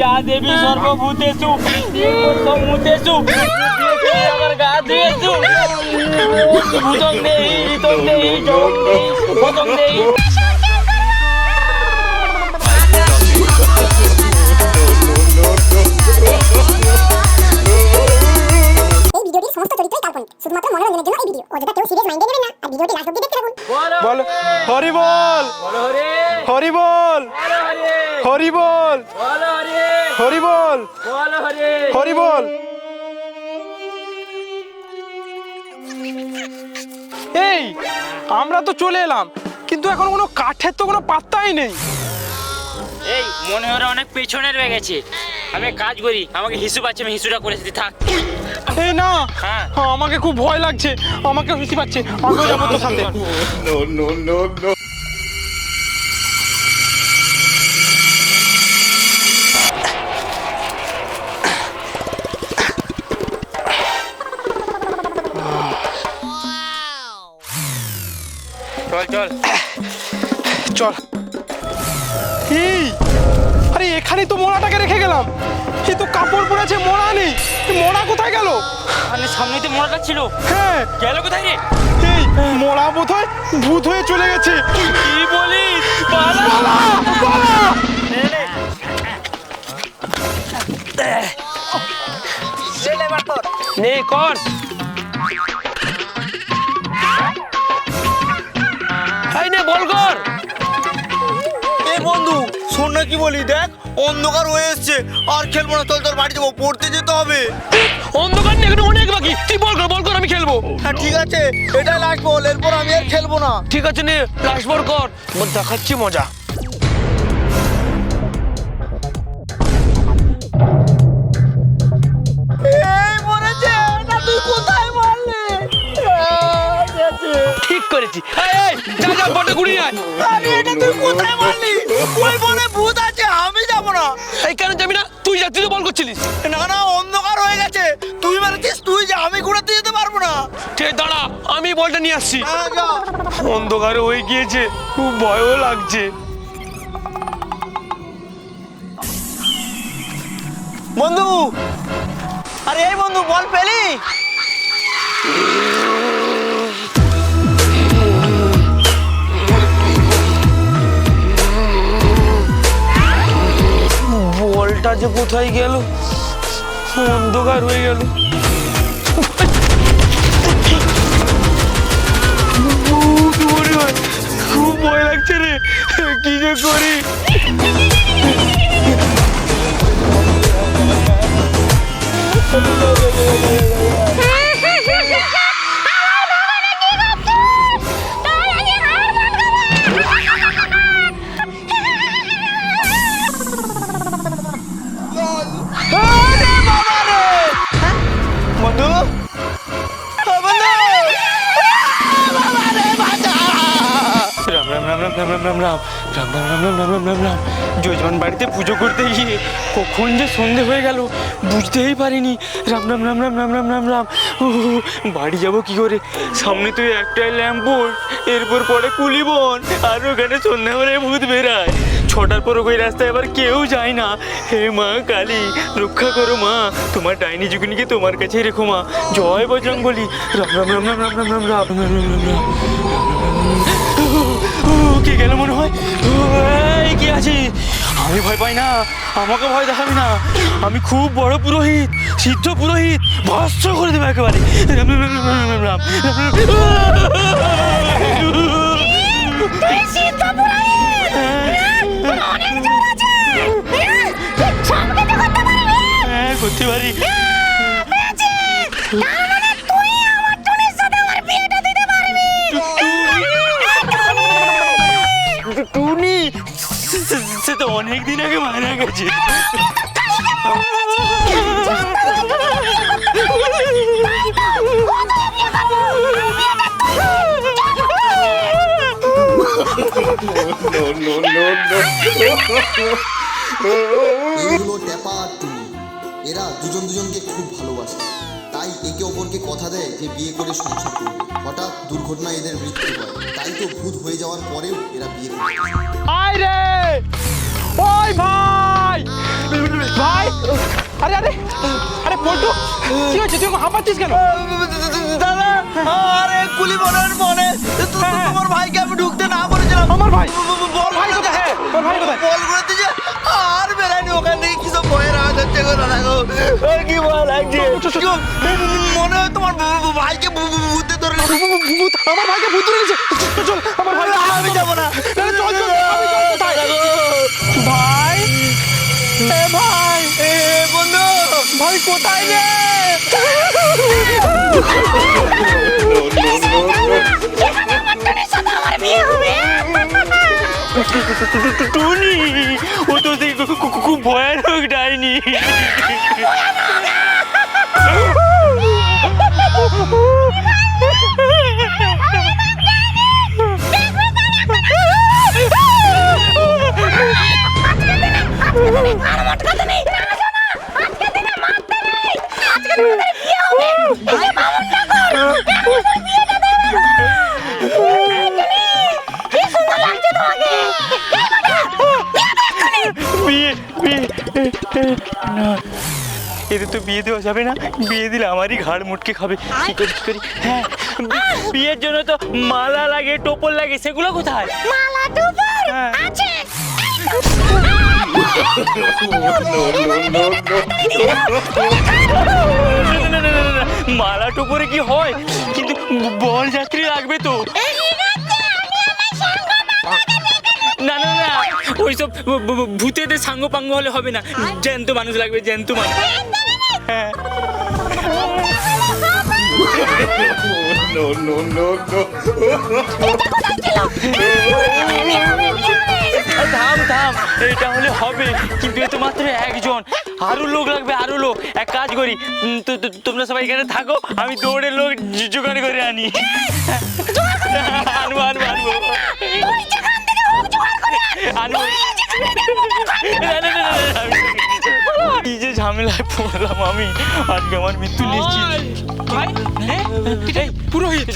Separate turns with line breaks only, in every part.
যা দেবী সর্বভূতেষু সমুতেষু আমার গা দিয়েছু ভূতং দেহি ঋতং দেহি ভূতং দেহি।
অযথা কেউ সিরিয়াস মাইন্ডে নেবেন না আর ভিডিওটি লাস্ট অব্দি দেখতে থাকুন।
বল হরি। বল।
হরি।
বল।
হরি।
বল।
হরি।
বল।
হরি।
বল। এই আমরা তো চলে এলাম কিন্তু এখন কোনো কাঠের তো কোনো পাত্তাই নেই।
এই মনে হয় অনেক পেছনে রয়ে গেছে। আমি এক কাজ করি আমাকে হিসু পাচ্ছে আমি হিসুটা করে দিতে থাক।
এই না।
হ্যাঁ।
আমাকে খুব ভয় লাগছে। আমাকে হিসি পাচ্ছে। আমিও যাব তোর সাথে।
চল। চল।
এখানেই তো মোড়াটাকে রেখে গেলাম। এই তো কাপড় পরেছে মোড়া নেই। মোড়া কোথায় গেল?
মানে সামনেই তো মরাটা ছিল।
হ্যাঁ।
গেল কোথায় রে?
এই মোড়া বোধহয় ভূত হয়ে চলে গেছে।
কি বলিস? পালা নে কর। এই নে বল কর।
এ বন্ধু শোন না কি বলি দেখ। অন্ধকার হয়ে এসছে। আর খেলব না চল তোর বাড়ি যাব পড়তে যেতে হবে।
অন্ধকার নিয়ে এখানে অনেক বাকি। তুই বল কর বল কর আমি খেলব।
হ্যাঁ ঠিক আছে। এটাই লাস্ট বল এরপর আমি আর খেলব না।
ঠিক আছে নে লাস্ট বল কর। বল দেখাচ্ছি মজা।
এটা
ঠিক করেছি। এই এই যা যা বটে গুড়ি আয়।
আরে এটা তুই কোথায় মারলি? ওই বনে ভূত না।
এই কেন যাবি না? তুই যা তুই তো বল করছিলিস।
না না অন্ধকার হয়ে গেছে। তুই মেরেছিস তুই যা আমি ঘুরাতে যেতে পারব না।
ঠিক দাঁড়া আমি বলটা নিয়ে আসছি।
হ্যাঁ,
অন্ধকার হয়ে গিয়েছে খুব ভয়ও লাগছে।
বন্ধু আরে এই বন্ধু বল পেলি?
যে কোথায় গেল? অন্ধকার হয়ে গেল। খুব ভয় লাগছে রে। কি যে করি।
বন্ধু
রাম রাম রাম রাম রাম রাম রাম রাম রাম রাম রাম রাম রাম রাম রাম রাম যজমান বাড়িতে পুজো করতে গিয়ে কখন যে সন্ধে হয়ে গেল বুঝতেই পারিনি রাম রাম রাম রাম রাম রাম রাম রাম বাড়ি যাব কি করে সামনে তো একটাই ল্যাম্প পোস্ট এরপর পরে কুলিবন আর ওখানে সন্ধ্যা হলে ভূত বেরায় ছটার পর ওই রাস্তায় আবার কেউ যায় না হে মা কালী রক্ষা করো মা তোমার ডাইনি যুগনিকে তোমার কাছেই রেখো মা জয় বজরঙ্গলি রাম রাম রাম রাম রাম রাম রাম রাম রাম রাম রাম রাম ও, কে গেল মনে হয়। কি আছে? আমি ভয় পাই না। আমাকে ভয় দেখাবি না। আমি খুব বড় পুরোহিত সিদ্ধ পুরোহিত ভস্ত্র করে দেবো একেবারে। রাম হ্যাঁ করতে পারি। সে- তো অনেক দিন আগে মারা গেছে।
এরা দুজন দুজনকে খুব ভালোবাসে। একে অপরকে কথা দেয় যে বিয়ে করে সংসার করবে। হঠাৎ দুর্ঘটনায় এদের মৃত্যু হয়। তাই তো ভূত হয়ে যাওয়ার পরেও এরা বিয়ে করে
আয় রে! ওই ভাই! ভাই! আরে আরে! আরে পল্টু! কি হয়েছে? তুই হাঁপাচ্ছিস কেন?
দাদা আরে কুলি মনের মনে। তো- তো- তোমার ভাইকে আমি ঢুকতে না বলেছিলাম।
আমার ভাই?
কি ভয় লাগছে মনে হয় তোমার ভাইকে ভূ- ভূ- ভূতে ধরে
ভূত আমার ভাইকে ভূত চল, আমার ভাই
আমি যাব না
চল চল? ভাই এ ভাই
এ বন্ধু
ভাই কোথায় রে টুনি ও তো সেই খুব ভয়ানক ডাইনি। না এদের তো বিয়ে দেওয়া যাবে না বিয়ে দিলে আমারই ঘাড় মুটকে খাবে কি করি কি করি হ্যাঁ বিয়ের জন্য তো মালা লাগে টোপর লাগে সেগুলো কোথায়
মালা টুপুর
হ্যাঁ।
আছে
মালা টোপরে কি হয় কিন্তু বর যাত্রী লাগবে তো ওইসব ভূতেদের সাঙ্গ পাঙ্গ হলে হবে না জ্যান্ত মানুষ লাগবে জ্যান্ত মানুষ হ্যাঁ থাম থাম এটা হলে হবে কিন্তু এ তো মাত্র একজন আরও লোক লাগবে আরও লোক এক কাজ করি তো- তোমরা সবাই এখানে থাকো আমি দৌড়ে লোক জোগাড় করে আনি আনব আনব আনব কি যে ঝামেলায় পড়লাম আমি আজকে আমার মৃত্যু নিশ্চিত। ভাই হ্যাঁ? এই, পুরোহিত।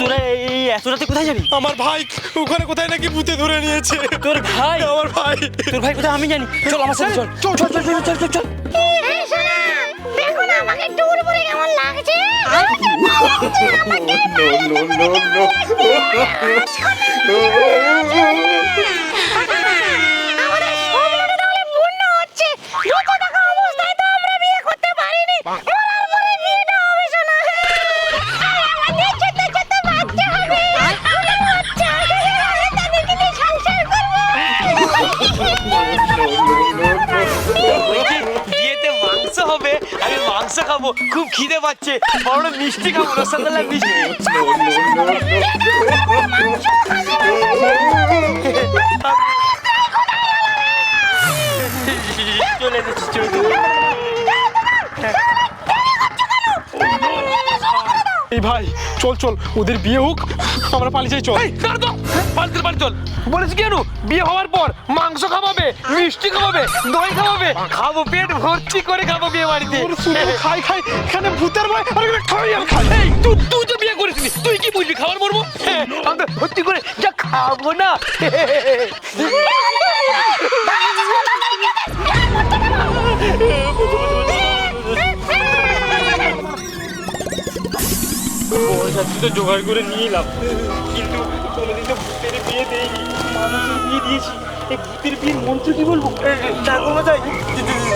তোরা এই এত রাতে কোথায় যাবি?
আমার ভাই ওখানে কোথায় নাকি ভূতে ধরে নিয়েছে?
তোর ভাই?
আমার ভাই।
তোর ভাই কোথায়? আমি জানি। চল আমার সাথে চল। চল চল চল চল চল চল।
এই না আমাকে টুর পরে কেমন লাগছে? আমাদের হবে
আমি মাংস খাব খুব খিদে পাচ্ছে বড় মিষ্টি খাব রসগোল্লা মিষ্টি চলে এসেছি চলে এসেছি।
এই ভাই চল চল ওদের বিয়ে হোক আমরা পালিয়ে যাই চল।
পাল্টে পাল্টে চল। বলেছি কেন বিয়ে হওয়ার পর মাংস খাওয়াবে মিষ্টি খাওয়াবে দই খাওয়াবে খাব পেট ভর্তি করে খাব বিয়ে বাড়িতে।
খাই খাই এখানে ভূতের ভয় আর এখানে খাই আর খাই।
এই তুই তুই তো বিয়ে করেছিলি তুই কি বুঝবি খাবার মরবো? হ্যাঁ, আমি তো ভর্তি করে যা খাব না। তুই তো জোগাড় করে নিয়ে এলাম। কিন্তু কোনোদিন তো ভূতের বিয়ে দেয়নি। মানুষের বিয়ে দিয়েছি। এই ভূতের বিয়ের মন্ত্র কি বলব?
ঠাকুমশাই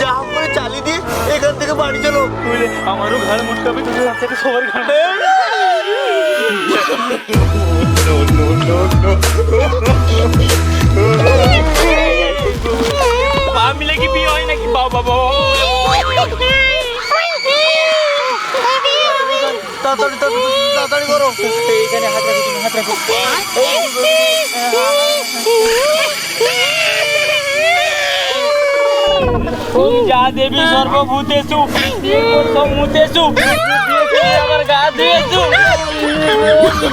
যা করে চালিয়ে দিয়ে এখান থেকে বাড়ি চলো।
বলে আমারও ঘাড় মটকাবে তোদের সাথে সবার ঘাড় মিলে কি বিয়ে হয় নাকি? বাবা বাবা।
তাড়াতাড়ি। করো।
এখানে হাত রাখো তুমি হাত রাখো। যা দেবী সর্বভূতেষু মুতেষু আমার গা দিয়েছু।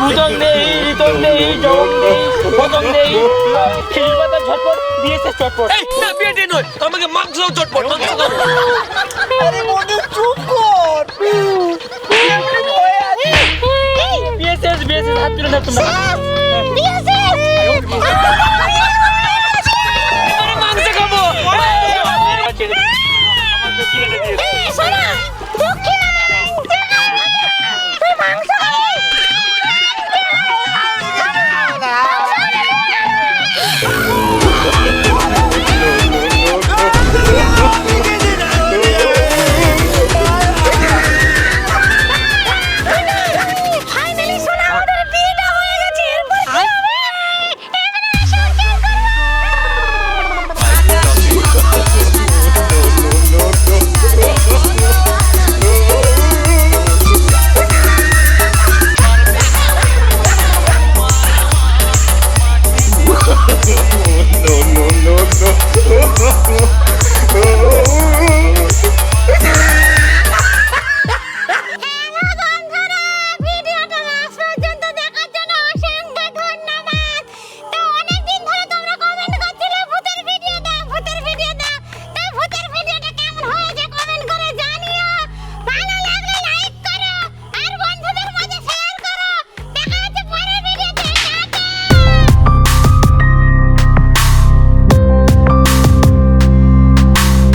ভূতং নেই ঋতং নেই জগং নেই ভতং নেই খেজুর পাতা ঝটপট দিয়েছে চটপট।
না বিয়ে নয়। মাংস চটপট
আরে মনে চুপ কর।
হাত তুলে দাও তোমরা
শেষ